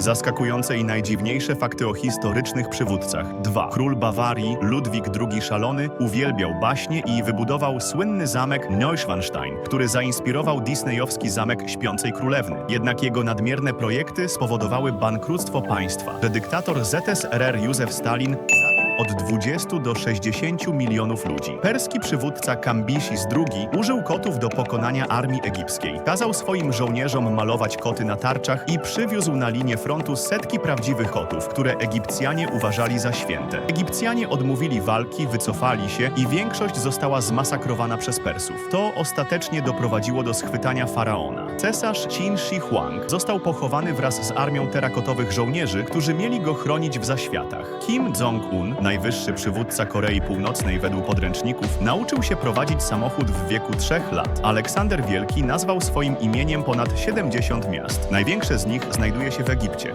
Zaskakujące i najdziwniejsze fakty o historycznych przywódcach. 2. Król Bawarii Ludwik II Szalony uwielbiał baśnie i wybudował słynny zamek Neuschwanstein, który zainspirował disneyowski zamek Śpiącej Królewny. Jednak jego nadmierne projekty spowodowały bankructwo państwa, że dyktator ZSRR Józef Stalin od 20 do 60 milionów ludzi. Perski przywódca Kambisis II użył kotów do pokonania armii egipskiej. Kazał swoim żołnierzom malować koty na tarczach i przywiózł na linię frontu setki prawdziwych kotów, które Egipcjanie uważali za święte. Egipcjanie odmówili walki, wycofali się i większość została zmasakrowana przez Persów. To ostatecznie doprowadziło do schwytania faraona. Cesarz Qin Shi Huang został pochowany wraz z armią terakotowych żołnierzy, którzy mieli go chronić w zaświatach. Kim Jong-un, najwyższy przywódca Korei Północnej według podręczników, nauczył się prowadzić samochód w wieku 3 lat. Aleksander Wielki nazwał swoim imieniem ponad 70 miast. Największe z nich znajduje się w Egipcie.